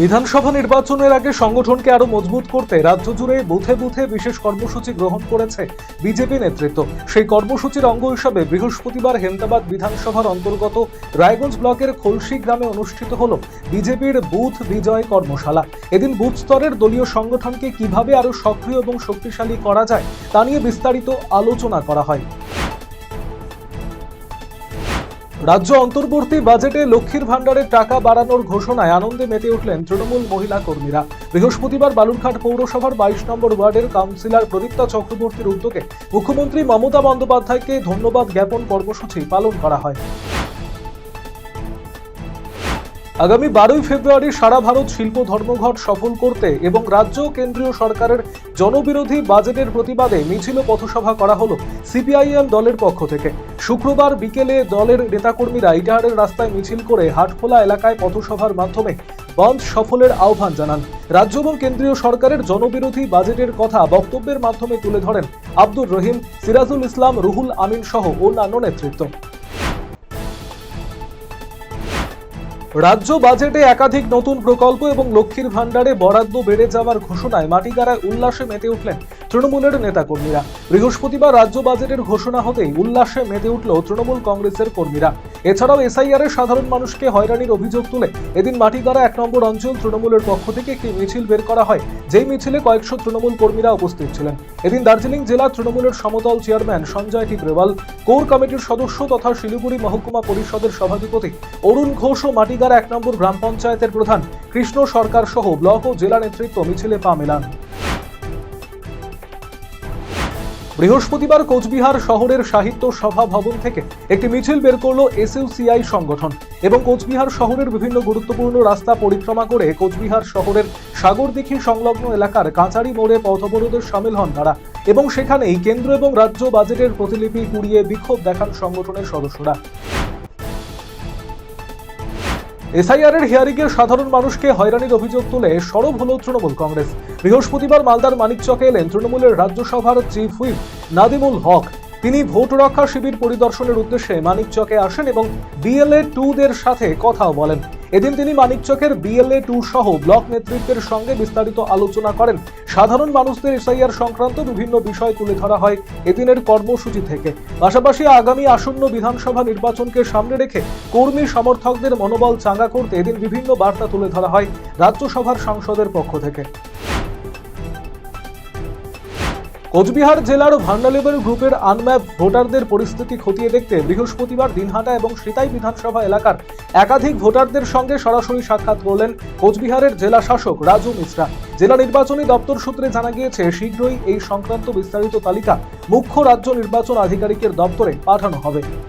বিধানসভা নির্বাচনের আগে সংগঠনকে আরও মজবুত করতে রাজ্য জুড়ে বুথে বুথে বিশেষ কর্মসূচি গ্রহণ করেছে বিজেপি নেতৃত্ব। সেই কর্মসূচির অঙ্গ হিসাবে বৃহস্পতিবার হেমদাবাদ বিধানসভার অন্তর্গত রায়গঞ্জ ব্লকের খলসি গ্রামে অনুষ্ঠিত হল বিজেপির বুথ বিজয় কর্মশালা। এদিন বুথ স্তরের দলীয় সংগঠনকে কীভাবে আরও সক্রিয় এবং শক্তিশালী করা যায় তা নিয়ে বিস্তারিত আলোচনা করা হয়। রাজ্য অন্তর্বর্তী বাজেটে লক্ষ্মীর ভাণ্ডারের টাকা বাড়ানোর ঘোষণায় আনন্দে মেতে উঠলেন তৃণমূল মহিলা কর্মীরা। বৃহস্পতিবার বালুরঘাট পৌরসভার বাইশ নম্বর ওয়ার্ডের কাউন্সিলর প্রদীপ্তা চক্রবর্তীর উদ্যোগে মুখ্যমন্ত্রী মমতা বন্দ্যোপাধ্যায়কে ধন্যবাদ জ্ঞাপন কর্মসূচি পালন করা হয়। আগামী বারোই ফেব্রুয়ারি সারা ভারত শিল্প ধর্মঘট সফল করতে এবং রাজ্য কেন্দ্রীয় সরকারের জনবিরোধী বাজেটের প্রতিবাদে মিছিল পথসভা করা হলো সিপিআইএম দলের পক্ষ থেকে। শুক্রবার বিকেলে দলের নেতাকর্মীরা ইটাহারের রাস্তায় মিছিল করে হাটখোলা এলাকায় পথসভার মাধ্যমে বন্ধ সফলের আহ্বান জানান। রাজ্য এবং কেন্দ্রীয় সরকারের জনবিরোধী বাজেটের কথা বক্তব্যের মাধ্যমে তুলে ধরেন আব্দুর রহিম, সিরাজুল ইসলাম, রুহুল আমিন সহ অন্যান্য নেতৃত্ব। রাজ্য বাজেটে একাধিক নতুন প্রকল্প এবং লক্ষ্মীর ভাণ্ডারে বরাদ্দ বেড়ে যাওয়ার ঘোষণায় মাটিগাড়ায় উল্লাসে মেতে উঠলেন তৃণমূলের নেতাকর্মীরা। বৃহস্পতিবার রাজ্য বাজেটের ঘোষণা হতেই উল্লাসে মেতে উঠল তৃণমূল কংগ্রেসের কর্মীরা। এছাড়াও এসআইআর এর সাধারণ মানুষকে হয়রানির অভিযোগ তুলে এদিন মাটিগাড়া এক নম্বর অঞ্চল তৃণমূলের পক্ষ থেকে একটি মিছিল বের করা হয়, যেই মিছিলে কয়েকশো তৃণমূল কর্মীরা উপস্থিত ছিলেন। এদিন দার্জিলিং জেলা তৃণমূলের সমতল চেয়ারম্যান সঞ্জয় টিগ্রেওয়াল কোর কমিটির সদস্য তথা শিলিগুড়ি মহকুমা পরিষদের সভাধিপতি অরুণ ঘোষ ও মাটিগাড়া এক নম্বর গ্রাম পঞ্চায়েতের প্রধান কৃষ্ণ সরকার সহ ব্লক ও জেলা নেতৃত্ব মিছিলে পা মেলান। বৃহস্পতিবার কোচবিহার শহরের সাহিত্য সভা ভবন থেকে একটি মিছিল বের করল এসইউসিআই সংগঠন এবং কোচবিহার শহরের বিভিন্ন গুরুত্বপূর্ণ রাস্তা পরিক্রমা করে কোচবিহার শহরের সাগরদিঘি সংলগ্ন এলাকার কাঁচারি মোড়ে পথ অবরোধে সামিল হন তারা এবং সেখানেই কেন্দ্র এবং রাজ্য বাজেটের প্রতিলিপি কুড়িয়ে বিক্ষোভ দেখান সংগঠনের সদস্যরা। এসআইআর এর হিয়ারিং সাধারণ মানুষকে হয়রানির অভিযোগ তুলে সরব হল তৃণমূল কংগ্রেস। বৃহস্পতিবার মালদার মানিকচকে এলেন তৃণমূলের রাজ্যসভার চিফ হুইপ নাদিমুল হক। তিনি ভোট রক্ষা শিবির পরিদর্শনের উদ্দেশ্যে মানিকচকে আসেন এবং বিএলএ টুদের সাথে কথাও বলেন। এদিন তিনি মানিকচকের বিএলএ টু সহ ব্লক নেতৃত্বের সঙ্গে বিস্তারিত আলোচনা করেন। সাধারণ মানুষদের এসআইআর সংক্রান্ত বিভিন্ন বিষয় তুলে ধরা হয় এদিনের কর্মসূচি থেকে। পাশাপাশি আগামী আসন্ন বিধানসভা নির্বাচনকে সামনে রেখে কর্মী সমর্থকদের মনোবল চাঙ্গা করতে এদিন বিভিন্ন বার্তা তুলে ধরা হয় রাজ্যসভার সাংসদের পক্ষ থেকে। কোচবিহার জেলার ভান্ডালেবেল গ্রুপের আনম্যাপ ভোটারদের পরিস্থিতি খতিয়ে দেখতে বৃহস্পতিবার দিনহাটা এবং সিতাই বিধানসভা এলাকার একাধিক ভোটারদের সঙ্গে সরাসরি সাক্ষাৎ করলেন কোচবিহারের জেলা শাসক রাজু মিশ্রা। জেলা নির্বাচনী দপ্তর সূত্রে জানা গিয়েছে, শীঘ্রই এই সংক্রান্ত বিস্তারিত তালিকা মুখ্য রাজ্য নির্বাচন আধিকারিকের দপ্তরে পাঠানো হবে।